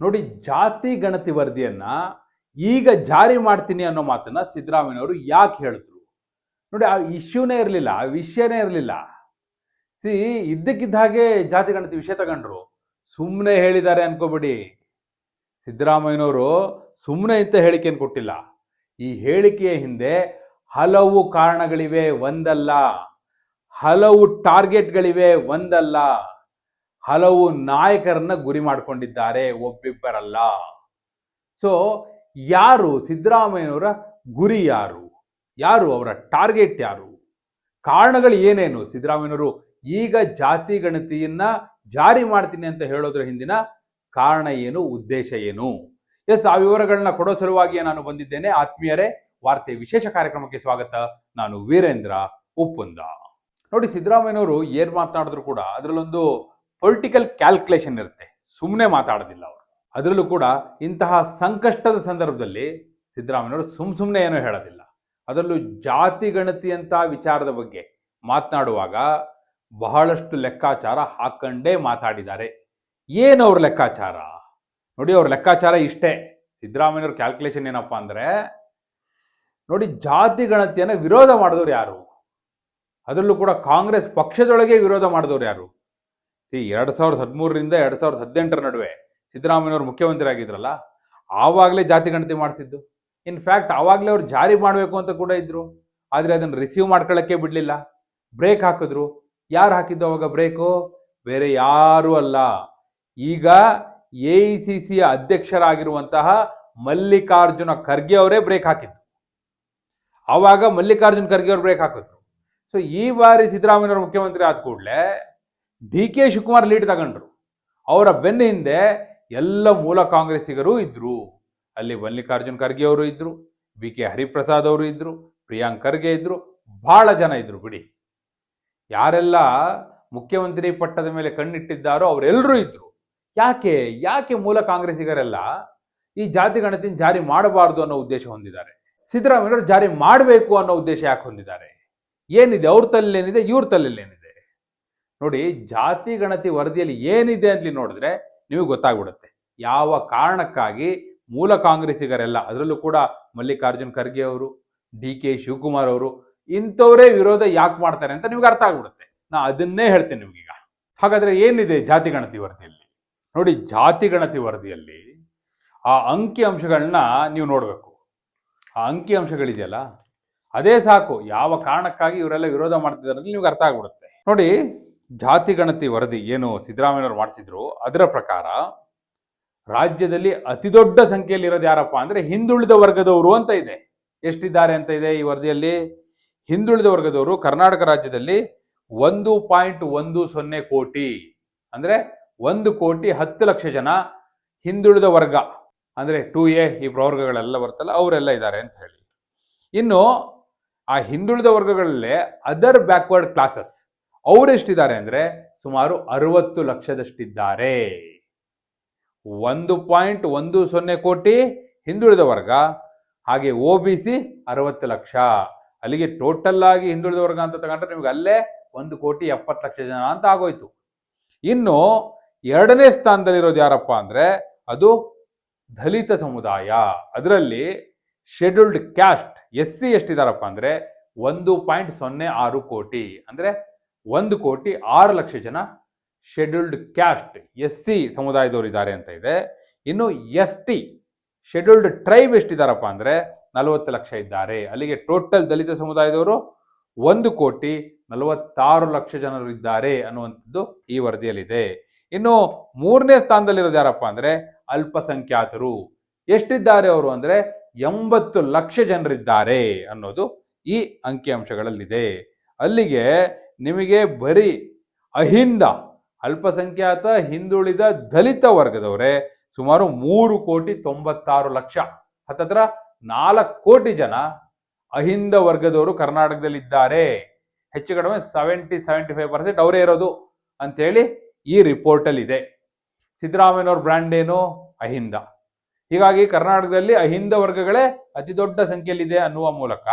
ನೋಡಿ, ಜಾತಿ ಗಣತಿ ವರದಿಯನ್ನ ಈಗ ಜಾರಿ ಮಾಡ್ತೀನಿ ಅನ್ನೋ ಮಾತನ್ನ ಸಿದ್ದರಾಮಯ್ಯವರು ಯಾಕೆ ಹೇಳಿದ್ರು? ನೋಡಿ, ಆ ಇಶ್ಯೂನೇ ಇರಲಿಲ್ಲ, ಆ ವಿಷಯನೇ ಇರಲಿಲ್ಲ. ಸಿ, ಇದ್ದಕ್ಕಿದ್ದ ಹಾಗೆ ಜಾತಿ ಗಣತಿ ವಿಷಯ ತಗೊಂಡ್ರು. ಸುಮ್ಮನೆ ಹೇಳಿದ್ದಾರೆ ಅನ್ಕೋಬೇಡಿ. ಸಿದ್ದರಾಮಯ್ಯನವರು ಸುಮ್ಮನೆ ಇಂಥ ಹೇಳಿಕೆಯನ್ನು ಕೊಟ್ಟಿಲ್ಲ. ಈ ಹೇಳಿಕೆಯ ಹಿಂದೆ ಹಲವು ಕಾರಣಗಳಿವೆ, ಒಂದಲ್ಲ. ಹಲವು ಟಾರ್ಗೆಟ್ಗಳಿವೆ, ಒಂದಲ್ಲ. ಹಲವು ನಾಯಕರನ್ನ ಗುರಿ ಮಾಡಿಕೊಂಡಿದ್ದಾರೆ, ಒಬ್ಬಿಬ್ಬರಲ್ಲ. ಸೊ ಯಾರು ಸಿದ್ದರಾಮಯ್ಯನವರ ಗುರಿ ಯಾರು? ಯಾರು ಅವರ ಟಾರ್ಗೆಟ್ ಯಾರು? ಕಾರಣಗಳು ಏನೇನು? ಸಿದ್ದರಾಮಯ್ಯನವರು ಈಗ ಜಾತಿ ಗಣತಿಯನ್ನ ಜಾರಿ ಮಾಡ್ತೀನಿ ಅಂತ ಹೇಳೋದ್ರ ಹಿಂದಿನ ಕಾರಣ ಏನು, ಉದ್ದೇಶ ಏನು? ಎಸ್, ಆ ವಿವರಗಳನ್ನ ಕೊಡೋ ಸಲುವಾಗಿ ನಾನು ಬಂದಿದ್ದೇನೆ. ಆತ್ಮೀಯರೇ, ವಾರ್ತೆ ವಿಶೇಷ ಕಾರ್ಯಕ್ರಮಕ್ಕೆ ಸ್ವಾಗತ. ನಾನು ವೀರೇಂದ್ರ ಉಪ್ಪುಂದ ನೋಡಿ, ಸಿದ್ದರಾಮಯ್ಯನವರು ಏನ್ ಮಾತನಾಡಿದ್ರು ಕೂಡ, ಅದರಲ್ಲೊಂದು ಪೊಲಿಟಿಕಲ್ ಕ್ಯಾಲ್ಕುಲೇಷನ್ ಇರುತ್ತೆ. ಸುಮ್ಮನೆ ಮಾತಾಡೋದಿಲ್ಲ ಅವರು. ಅದರಲ್ಲೂ ಕೂಡ ಇಂತಹ ಸಂಕಷ್ಟದ ಸಂದರ್ಭದಲ್ಲಿ ಸಿದ್ದರಾಮಯ್ಯವರು ಸುಮ್ ಸುಮ್ಮನೆ ಏನೂ ಹೇಳೋದಿಲ್ಲ. ಅದರಲ್ಲೂ ಜಾತಿ ಗಣತಿಯಂತ ವಿಚಾರದ ಬಗ್ಗೆ ಮಾತನಾಡುವಾಗ ಬಹಳಷ್ಟು ಲೆಕ್ಕಾಚಾರ ಹಾಕೊಂಡೇ ಮಾತಾಡಿದ್ದಾರೆ. ಏನು ಅವ್ರ ಲೆಕ್ಕಾಚಾರ? ನೋಡಿ ಅವ್ರ ಲೆಕ್ಕಾಚಾರ ಇಷ್ಟೇ. ಸಿದ್ದರಾಮಯ್ಯವ್ರ ಕ್ಯಾಲ್ಕುಲೇಷನ್ ಏನಪ್ಪ ಅಂದ್ರೆ, ನೋಡಿ ಜಾತಿ ಗಣತಿಯನ್ನ ವಿರೋಧ ಮಾಡಿದವ್ರು ಯಾರು? ಅದರಲ್ಲೂ ಕೂಡ ಕಾಂಗ್ರೆಸ್ ಪಕ್ಷದೊಳಗೆ ವಿರೋಧ ಮಾಡಿದವ್ರು ಯಾರು? ಈ ಎರಡ್ ಸಾವಿರದ ಹದಿಮೂರರಿಂದ ಎರಡು ಸಾವಿರದ ಹದಿನೆಂಟರ ನಡುವೆ ಸಿದ್ದರಾಮಯ್ಯವ್ರು ಮುಖ್ಯಮಂತ್ರಿ ಆಗಿದ್ರಲ್ಲ ಆವಾಗಲೇ ಜಾತಿ ಗಣತಿ ಮಾಡಿಸಿದ್ದು. ಇನ್ಫ್ಯಾಕ್ಟ್ ಆವಾಗಲೇ ಅವ್ರು ಜಾರಿ ಮಾಡಬೇಕು ಅಂತ ಕೂಡ ಇದ್ರು. ಆದರೆ ಅದನ್ನು ರಿಸೀವ್ ಮಾಡ್ಕೊಳ್ಳೋಕ್ಕೆ ಬಿಡಲಿಲ್ಲ. ಬ್ರೇಕ್ ಹಾಕಿದ್ರು. ಯಾರು ಹಾಕಿದ್ದು ಅವಾಗ ಬ್ರೇಕು ಬೇರೆ ಯಾರೂ ಅಲ್ಲ. ಈಗ ಎ ಐ ಸಿ ಸಿಯ ಅಧ್ಯಕ್ಷರಾಗಿರುವಂತಹ ಮಲ್ಲಿಕಾರ್ಜುನ ಖರ್ಗೆ ಅವರೇ ಬ್ರೇಕ್ ಹಾಕಿದ್ರು. ಆವಾಗ ಮಲ್ಲಿಕಾರ್ಜುನ ಖರ್ಗೆ ಅವರು ಬ್ರೇಕ್ ಹಾಕಿದ್ರು. ಸೊ ಈ ಬಾರಿ ಸಿದ್ದರಾಮಯ್ಯವರು ಮುಖ್ಯಮಂತ್ರಿ ಆದ ಕೂಡಲೇ ಡಿ ಕೆ ಶಿವಕುಮಾರ್ ಲೀಡ್ ತಗೊಂಡ್ರು. ಅವರ ಬೆನ್ನ ಹಿಂದೆ ಎಲ್ಲ ಮೂಲ ಕಾಂಗ್ರೆಸ್ಸಿಗರು ಇದ್ದರು ಅಲ್ಲಿ ಮಲ್ಲಿಕಾರ್ಜುನ್ ಖರ್ಗೆ ಅವರು ಇದ್ರು ಬಿ ಕೆ ಹರಿಪ್ರಸಾದ್ ಅವರು ಇದ್ರು, ಪ್ರಿಯಾಂಕ್ ಖರ್ಗೆ ಇದ್ರು ಬಹಳ ಜನ ಇದ್ದರು ಬಿಡಿ. ಯಾರೆಲ್ಲ ಮುಖ್ಯಮಂತ್ರಿ ಪಟ್ಟದ ಮೇಲೆ ಕಣ್ಣಿಟ್ಟಿದ್ದಾರೋ ಅವರೆಲ್ಲರೂ ಇದ್ದರು ಯಾಕೆ ಯಾಕೆ ಮೂಲ ಕಾಂಗ್ರೆಸ್ಸಿಗರೆಲ್ಲ ಈ ಜಾತಿ ಗಣತಿನ ಜಾರಿ ಮಾಡಬಾರ್ದು ಅನ್ನೋ ಉದ್ದೇಶ ಹೊಂದಿದ್ದಾರೆ? ಸಿದ್ದರಾಮಯ್ಯವರು ಜಾರಿ ಮಾಡಬೇಕು ಅನ್ನೋ ಉದ್ದೇಶ ಯಾಕೆ ಹೊಂದಿದ್ದಾರೆ? ಏನಿದೆ? ಅವ್ರ ತಲೆಯಲ್ಲೇನಿದೆ ಇವ್ರ ತಲೆಯಲ್ಲೇನಿದೆ ನೋಡಿ, ಜಾತಿ ಗಣತಿ ವರದಿಯಲ್ಲಿ ಏನಿದೆ ಅಂತ ನೋಡಿದ್ರೆ ನಿಮಗೆ ಗೊತ್ತಾಗ್ಬಿಡುತ್ತೆ. ಯಾವ ಕಾರಣಕ್ಕಾಗಿ ಮೂಲ ಕಾಂಗ್ರೆಸ್ಸಿಗರೆಲ್ಲ, ಅದರಲ್ಲೂ ಕೂಡ ಮಲ್ಲಿಕಾರ್ಜುನ್ ಖರ್ಗೆ ಅವರು, ಡಿ ಕೆ ಶಿವಕುಮಾರ್ ಅವರು, ಇಂಥವರೇ ವಿರೋಧ ಯಾಕೆ ಮಾಡ್ತಾರೆ ಅಂತ ನಿಮ್ಗೆ ಅರ್ಥ ಆಗ್ಬಿಡುತ್ತೆ. ನಾ ಅದನ್ನೇ ಹೇಳ್ತೇನೆ ನಿಮ್ಗೀಗ. ಹಾಗಾದ್ರೆ ಏನಿದೆ ಜಾತಿ ಗಣತಿ ವರದಿಯಲ್ಲಿ? ನೋಡಿ, ಜಾತಿ ಗಣತಿ ವರದಿಯಲ್ಲಿ ಆ ಅಂಕಿ ಅಂಶಗಳನ್ನ ನೀವು ನೋಡಬೇಕು. ಆ ಅಂಕಿ ಅಂಶಗಳಿದೆಯಲ್ಲ, ಅದೇ ಸಾಕು. ಯಾವ ಕಾರಣಕ್ಕಾಗಿ ಇವರೆಲ್ಲ ವಿರೋಧ ಮಾಡ್ತಿದ್ದಾರೆ ಅಂತ ನಿಮ್ಗೆ ಅರ್ಥ ಆಗ್ಬಿಡುತ್ತೆ. ನೋಡಿ ಜಾತಿ ಗಣತಿ ವರದಿ ಏನು ಸಿದ್ದರಾಮಯ್ಯವ್ರು ಮಾಡಿಸಿದ್ರು, ಅದರ ಪ್ರಕಾರ ರಾಜ್ಯದಲ್ಲಿ ಅತಿ ದೊಡ್ಡ ಸಂಖ್ಯೆಯಲ್ಲಿ ಇರೋದು ಯಾರಪ್ಪ ಅಂದ್ರೆ ಹಿಂದುಳಿದ ವರ್ಗದವರು ಅಂತ ಇದೆ. ಎಷ್ಟಿದ್ದಾರೆ ಅಂತ ಇದೆ ಈ ವರದಿಯಲ್ಲಿ? ಹಿಂದುಳಿದ ವರ್ಗದವರು ಕರ್ನಾಟಕ ರಾಜ್ಯದಲ್ಲಿ ಒಂದು ಪಾಯಿಂಟ್ ಒಂದು ಸೊನ್ನೆ ಕೋಟಿ ಅಂದ್ರೆ ಒಂದು ಕೋಟಿ ಹತ್ತು ಲಕ್ಷ ಜನ ಹಿಂದುಳಿದ ವರ್ಗ ಅಂದ್ರೆ ಟು ಎ ಈ ಪ್ರವರ್ಗಗಳೆಲ್ಲ ಬರ್ತಲ್ಲ ಅವರೆಲ್ಲ ಇದ್ದಾರೆ ಅಂತ ಹೇಳಿ. ಇನ್ನು ಆ ಹಿಂದುಳಿದ ವರ್ಗಗಳಲ್ಲೇ ಅದರ್ ಬ್ಯಾಕ್ವರ್ಡ್ ಕ್ಲಾಸಸ್ ಅವರೆಷ್ಟಿದ್ದಾರೆ ಅಂದರೆ ಸುಮಾರು ಅರವತ್ತು ಲಕ್ಷದಷ್ಟಿದ್ದಾರೆ. ಒಂದು ಪಾಯಿಂಟ್ ಒಂದು ಸೊನ್ನೆ ಕೋಟಿ ಹಿಂದುಳಿದ ವರ್ಗ, ಹಾಗೆ ಒ ಬಿ ಸಿ ಅರವತ್ತು ಲಕ್ಷ. ಅಲ್ಲಿಗೆ ಟೋಟಲ್ ಆಗಿ ಹಿಂದುಳಿದ ವರ್ಗ ಅಂತ ತಗೊಂಡ್ರೆ ನಿಮ್ಗೆ ಅಲ್ಲೇ ಒಂದು ಕೋಟಿ ಎಪ್ಪತ್ತು ಲಕ್ಷ ಜನ ಅಂತ ಆಗೋಯ್ತು. ಇನ್ನು ಎರಡನೇ ಸ್ಥಾನದಲ್ಲಿರೋದು ಯಾರಪ್ಪ ಅಂದ್ರೆ ಅದು ದಲಿತ ಸಮುದಾಯ. ಅದರಲ್ಲಿ ಶೆಡ್ಯೂಲ್ಡ್ ಕ್ಯಾಸ್ಟ್ ಎಸ್ ಸಿ ಎಷ್ಟಿದಾರಪ್ಪ ಅಂದ್ರೆ ಒಂದು ಪಾಯಿಂಟ್ ಸೊನ್ನೆ ಆರು ಕೋಟಿ. ಅಂದ್ರೆ ಒಂದು ಕೋಟಿ ಆರು ಲಕ್ಷ ಜನ ಶೆಡ್ಯೂಲ್ಡ್ ಕ್ಯಾಸ್ಟ್ ಎಸ್ ಸಿ ಸಮುದಾಯದವರು ಇದ್ದಾರೆ ಅಂತ ಇದೆ. ಇನ್ನು ಎಸ್ ಟಿ ಶೆಡ್ಯೂಲ್ಡ್ ಟ್ರೈಬ್ ಎಷ್ಟಿದ್ದಾರಪ್ಪ ಅಂದರೆ ನಲವತ್ತು ಲಕ್ಷ ಇದ್ದಾರೆ. ಅಲ್ಲಿಗೆ ಟೋಟಲ್ ದಲಿತ ಸಮುದಾಯದವರು ಒಂದು ಕೋಟಿ ನಲವತ್ತಾರು ಲಕ್ಷ ಜನರು ಇದ್ದಾರೆ ಅನ್ನುವಂಥದ್ದು ಈ ವರದಿಯಲ್ಲಿದೆ. ಇನ್ನು ಮೂರನೇ ಸ್ಥಾನದಲ್ಲಿರೋದು ಯಾರಪ್ಪ ಅಂದರೆ ಅಲ್ಪಸಂಖ್ಯಾತರು. ಎಷ್ಟಿದ್ದಾರೆ ಅವರು ಅಂದರೆ ಎಂಬತ್ತು ಲಕ್ಷ ಜನರಿದ್ದಾರೆ ಅನ್ನೋದು ಈ ಅಂಕಿಅಂಶಗಳಲ್ಲಿದೆ. ಅಲ್ಲಿಗೆ ನಿಮಗೆ ಬರೀ ಅಹಿಂದ, ಅಲ್ಪಸಂಖ್ಯಾತ, ಹಿಂದುಳಿದ ದಲಿತ ವರ್ಗದವರೇ ಸುಮಾರು ಮೂರು ಕೋಟಿ ತೊಂಬತ್ತಾರು ಲಕ್ಷ. ಹತ್ತತ್ರ ನಾಲ್ಕು ಕೋಟಿ ಜನ ಅಹಿಂದ ವರ್ಗದವರು ಕರ್ನಾಟಕದಲ್ಲಿ ಇದ್ದಾರೆ ಹೆಚ್ಚು ಕಡಿಮೆ ಸೆವೆಂಟಿ ಸೆವೆಂಟಿ ಫೈವ್ ಪರ್ಸೆಂಟ್ ಅವರೇ ಇರೋದು ಅಂತೇಳಿ ಈ ರಿಪೋರ್ಟಲ್ಲಿ ಇದೆ ಸಿದ್ದರಾಮಯ್ಯನವ್ರ ಬ್ರ್ಯಾಂಡ್ ಏನು? ಅಹಿಂದ. ಹೀಗಾಗಿ ಕರ್ನಾಟಕದಲ್ಲಿ ಅಹಿಂದ ವರ್ಗಗಳೇ ಅತಿ ದೊಡ್ಡ ಸಂಖ್ಯೆಯಲ್ಲಿದೆ ಅನ್ನುವ ಮೂಲಕ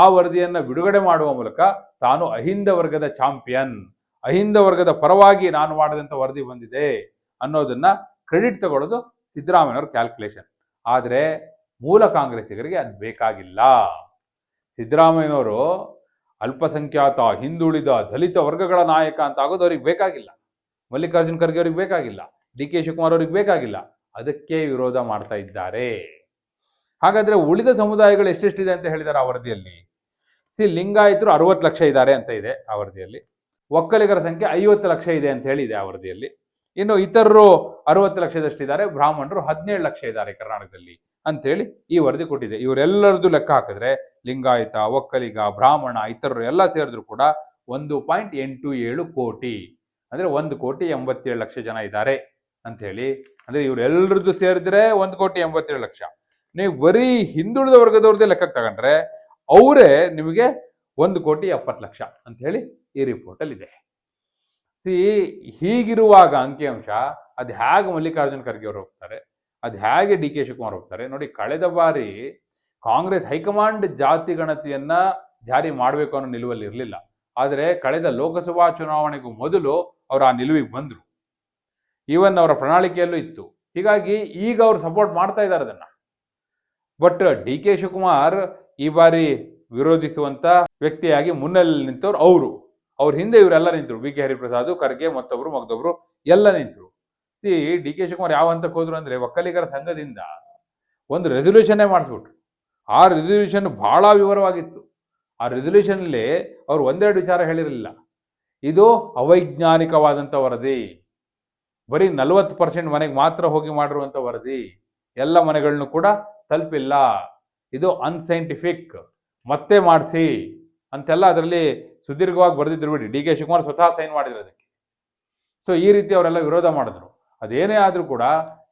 ಆ ವರದಿಯನ್ನು ಬಿಡುಗಡೆ ಮಾಡುವ ಮೂಲಕ ತಾನು ಅಹಿಂದ ವರ್ಗದ ಚಾಂಪಿಯನ್, ಅಹಿಂದ ವರ್ಗದ ಪರವಾಗಿ ನಾನು ಮಾಡಿದಂಥ ವರದಿ ಬಂದಿದೆ ಅನ್ನೋದನ್ನ ಕ್ರೆಡಿಟ್ ತಗೊಳ್ಳೋದು ಸಿದ್ದರಾಮಯ್ಯವ್ರ ಕ್ಯಾಲ್ಕುಲೇಷನ್. ಆದರೆ ಮೂಲ ಕಾಂಗ್ರೆಸ್ಸಿಗರಿಗೆ ಅದು ಬೇಕಾಗಿಲ್ಲ. ಸಿದ್ದರಾಮಯ್ಯನವರು ಅಲ್ಪಸಂಖ್ಯಾತ, ಹಿಂದುಳಿದ, ದಲಿತ ವರ್ಗಗಳ ನಾಯಕ ಅಂತ ಆಗೋದು ಅವ್ರಿಗೆ ಬೇಕಾಗಿಲ್ಲ. ಮಲ್ಲಿಕಾರ್ಜುನ್ ಖರ್ಗೆ ಅವ್ರಿಗೆ ಬೇಕಾಗಿಲ್ಲ. ಡಿ ಕೆ ಶಿವಕುಮಾರ್ ಅವ್ರಿಗೆ ಬೇಕಾಗಿಲ್ಲ. ಅದಕ್ಕೆ ವಿರೋಧ ಮಾಡ್ತಾ ಇದ್ದಾರೆ. ಹಾಗಾದ್ರೆ ಉಳಿದ ಸಮುದಾಯಗಳು ಎಷ್ಟೆಷ್ಟಿದೆ ಅಂತ ಹೇಳಿದ್ದಾರೆ ಆ ವರದಿಯಲ್ಲಿ? ಸಿ, ಲಿಂಗಾಯಿತರು ಅರವತ್ತು ಲಕ್ಷ ಇದ್ದಾರೆ ಅಂತ ಇದೆ ಆ ವರದಿಯಲ್ಲಿ. ಒಕ್ಕಲಿಗರ ಸಂಖ್ಯೆ ಐವತ್ತು ಲಕ್ಷ ಇದೆ ಅಂತ ಹೇಳಿದೆ ಆ ವರದಿಯಲ್ಲಿ. ಇನ್ನು ಇತರರು ಅರವತ್ತು ಲಕ್ಷದಷ್ಟಿದ್ದಾರೆ, ಬ್ರಾಹ್ಮಣರು ಹದಿನೇಳು ಲಕ್ಷ ಇದ್ದಾರೆ ಕರ್ನಾಟಕದಲ್ಲಿ ಅಂತೇಳಿ ಈ ವರದಿ ಕೊಟ್ಟಿದೆ. ಇವರೆಲ್ಲರದ್ದು ಲೆಕ್ಕ ಹಾಕಿದ್ರೆ ಲಿಂಗಾಯತ, ಒಕ್ಕಲಿಗ, ಬ್ರಾಹ್ಮಣ, ಇತರರು ಎಲ್ಲ ಸೇರಿದ್ರು ಕೂಡ ಒಂದು ಪಾಯಿಂಟ್ ಎಂಟು ಏಳು ಕೋಟಿ, ಅಂದ್ರೆ ಒಂದು ಕೋಟಿ ಎಂಬತ್ತೇಳು ಲಕ್ಷ ಜನ ಇದ್ದಾರೆ ಅಂತ ಹೇಳಿ ಅಂದ್ರೆ ಇವರೆಲ್ಲರದ್ದು ಸೇರಿದ್ರೆ ಒಂದು ಕೋಟಿ ಎಂಬತ್ತೇಳು ಲಕ್ಷ. ನೀವು ಬರೀ ಹಿಂದುಳಿದ ವರ್ಗದವ್ರದ್ದೇ ಲೆಕ್ಕಕ್ಕೆ ತಗೊಂಡ್ರೆ ಅವರೇ ನಿಮಗೆ ಒಂದು ಕೋಟಿ ಎಪ್ಪತ್ತು ಲಕ್ಷ ಅಂತ ಹೇಳಿ ಈ ರಿಪೋರ್ಟಲ್ಲಿ ಇದೆ ಸಿ ಹೀಗಿರುವಾಗ ಅಂಕಿಅಂಶ ಅದು ಹೇಗೆ ಮಲ್ಲಿಕಾರ್ಜುನ್ ಖರ್ಗೆ ಅವರು ಹೋಗ್ತಾರೆ, ಅದು ಹೇಗೆ ಡಿ ಕೆ ಶಿವಕುಮಾರ್ ಹೋಗ್ತಾರೆ, ನೋಡಿ ಕಳೆದ ಬಾರಿ ಕಾಂಗ್ರೆಸ್ ಹೈಕಮಾಂಡ್ ಜಾತಿ ಗಣತಿಯನ್ನ ಜಾರಿ ಮಾಡಬೇಕು ಅನ್ನೋ ನಿಲುವಲ್ಲಿ ಇರಲಿಲ್ಲ. ಆದರೆ ಕಳೆದ ಲೋಕಸಭಾ ಚುನಾವಣೆಗೂ ಮೊದಲು ಅವರು ಆ ನಿಲುವಿಗೆ ಬಂದರು. ಈವನ್ ಅವರ ಪ್ರಣಾಳಿಕೆಯಲ್ಲೂ ಇತ್ತು. ಹೀಗಾಗಿ ಈಗ ಅವರು ಸಪೋರ್ಟ್ ಮಾಡ್ತಾ ಇದ್ದಾರೆ ಅದನ್ನ. ಬಟ್ ಡಿ ಕೆ ಶಿವಕುಮಾರ್ ಈ ಬಾರಿ ವಿರೋಧಿಸುವಂತ ವ್ಯಕ್ತಿಯಾಗಿ ಮುನ್ನೆಲೆ ನಿಂತವ್ರು ಅವರು. ಅವ್ರ ಹಿಂದೆ ಇವರೆಲ್ಲ ನಿಂತರು. ಬಿ ಕೆ ಹರಿಪ್ರಸಾದ್, ಖರ್ಗೆ, ಮತ್ತೊಬ್ರು, ಮಗದೊಬ್ರು ಎಲ್ಲ ನಿಂತರು. ಸಿ ಡಿ ಕೆ ಶಿವಕುಮಾರ್ ಯಾವ ಹಂತಕ್ಕೆ ಹೋದ್ರು ಅಂದ್ರೆ ಒಕ್ಕಲಿಗರ ಸಂಘದಿಂದ ಒಂದು ರೆಸೊಲ್ಯೂಷನ್ನೇ ಮಾಡಿಸ್ಬಿಟ್ರು. ಆ ರೆಸೊಲ್ಯೂಷನ್ ಬಹಳ ವಿವರವಾಗಿತ್ತು. ಆ ರೆಸೊಲ್ಯೂಷನ್ಲಿ ಅವ್ರು ಒಂದೆರಡು ವಿಚಾರ ಹೇಳಿರಲಿಲ್ಲ. ಇದು ಅವೈಜ್ಞಾನಿಕವಾದಂಥ ವರದಿ. ಬರೀ ನಲವತ್ತು ಪರ್ಸೆಂಟ್ ಮನೆಗೆ ಮಾತ್ರ ಹೋಗಿ ಮಾಡಿರುವಂಥ ವರದಿ. ಎಲ್ಲ ಮನೆಗಳನ್ನು ಕೂಡ ತಲುಪಿಲ್ಲ. ಇದು ಅನ್ಸೈಂಟಿಫಿಕ್ ಮತ್ತೆ ಮಾಡಿಸಿ. ಅಂತೆಲ್ಲ ಅದರಲ್ಲಿ ಸುದೀರ್ಘವಾಗಿ ಬರೆದಿದ್ರು ಬಿಡಿ. ಡಿ ಕೆ ಶಿವಕುಮಾರ್ ಸ್ವತಃ ಸೈನ್ ಮಾಡಿದ್ರು ಅದಕ್ಕೆ. ಸೊ ಈ ರೀತಿ ಅವರೆಲ್ಲ ವಿರೋಧ ಮಾಡಿದ್ರು. ಅದೇನೇ ಆದರೂ ಕೂಡ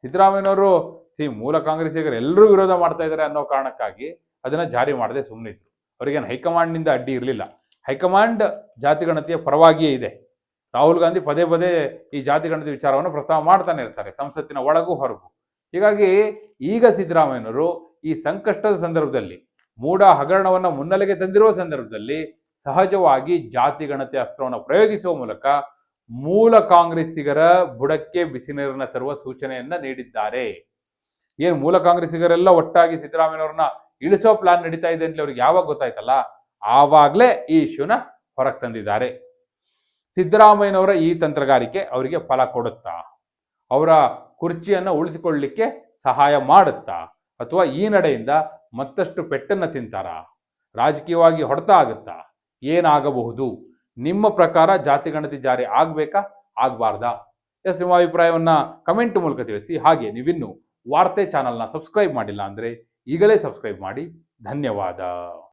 ಸಿದ್ದರಾಮಯ್ಯನವರು, ಸಿ ಮೂಲ ಕಾಂಗ್ರೆಸ್ಸಿಗರು ಎಲ್ಲರೂ ವಿರೋಧ ಮಾಡ್ತಾ ಇದ್ದಾರೆ ಅನ್ನೋ ಕಾರಣಕ್ಕಾಗಿ ಅದನ್ನ ಜಾರಿ ಮಾಡದೆ ಸುಮ್ಮನಿದ್ರು ಅವರಿಗೇನು ಹೈಕಮಾಂಡ್ನಿಂದ ಅಡ್ಡಿ ಇರಲಿಲ್ಲ. ಹೈಕಮಾಂಡ್ ಜಾತಿಗಣತಿಯ ಪರವಾಗಿಯೇ ಇದೆ. ರಾಹುಲ್ ಗಾಂಧಿ ಪದೇ ಪದೇ ಈ ಜಾತಿಗಣತಿ ವಿಚಾರವನ್ನು ಪ್ರಸ್ತಾವ ಮಾಡ್ತಾನೆ ಇರ್ತಾರೆ ಸಂಸತ್ತಿನ ಒಳಗೂ ಹೊರಗೂ. ಹೀಗಾಗಿ ಈಗ ಸಿದ್ದರಾಮಯ್ಯನವರು ಈ ಸಂಕಷ್ಟದ ಸಂದರ್ಭದಲ್ಲಿ ಮೂಢ ಹಗರಣವನ್ನು ಮುನ್ನೆಲೆಗೆ ತಂದಿರುವ ಸಂದರ್ಭದಲ್ಲಿ ಸಹಜವಾಗಿ ಜಾತಿ ಗಣತಿ ಅಸ್ತ್ರವನ್ನು ಪ್ರಯೋಗಿಸುವ ಮೂಲಕ ಮೂಲ ಕಾಂಗ್ರೆಸ್ಸಿಗರ ಬುಡಕ್ಕೆ ಬಿಸಿ ನೀರನ್ನ ತರುವ ಸೂಚನೆಯನ್ನ ನೀಡಿದ್ದಾರೆ. ಏನು ಮೂಲ ಕಾಂಗ್ರೆಸ್ಸಿಗರೆಲ್ಲ ಒಟ್ಟಾಗಿ ಸಿದ್ದರಾಮಯ್ಯವ್ರನ್ನ ಇಳಿಸೋ ಪ್ಲಾನ್ ನಡೀತಾ ಇದೆ ಅಂತ ಅವ್ರಿಗೆ ಯಾವಾಗ ಗೊತ್ತಾಯ್ತಲ್ಲ? ಆವಾಗಲೇ ಈ ಇಶ್ಯೂನ ಹೊರಗೆ ತಂದಿದ್ದಾರೆ. ಸಿದ್ದರಾಮಯ್ಯನವರ ಈ ತಂತ್ರಗಾರಿಕೆ ಅವರಿಗೆ ಫಲ ಕೊಡುತ್ತಾ? ಅವರ ಕುರ್ಚಿಯನ್ನು ಉಳಿಸಿಕೊಳ್ಳಲಿಕ್ಕೆ ಸಹಾಯ ಮಾಡುತ್ತಾ? ಅಥವಾ ಈ ನಡೆಯಿಂದ ಮತ್ತಷ್ಟು ಪೆಟ್ಟನ್ನು ತಿಂತಾರ? ರಾಜಕೀಯವಾಗಿ ಹೊಡೆತ ಆಗುತ್ತಾ? ಏನಾಗಬಹುದು? ನಿಮ್ಮ ಪ್ರಕಾರ ಜಾತಿ ಗಣತಿ ಜಾರಿ ಆಗಬೇಕಾ? ಆಗಬಾರ್ದಾ? ಎಸ್ ನಿಮ್ಮ ಅಭಿಪ್ರಾಯವನ್ನು ಕಮೆಂಟ್ ಮೂಲಕ ತಿಳಿಸಿ. ಹಾಗೆ ನೀವಿನ್ನು ವಾರ್ತೆ ಚಾನಲ್ನ ಸಬ್ಸ್ಕ್ರೈಬ್ ಮಾಡಿಲ್ಲ ಅಂದರೆ ಈಗಲೇ ಸಬ್ಸ್ಕ್ರೈಬ್ ಮಾಡಿ. ಧನ್ಯವಾದ.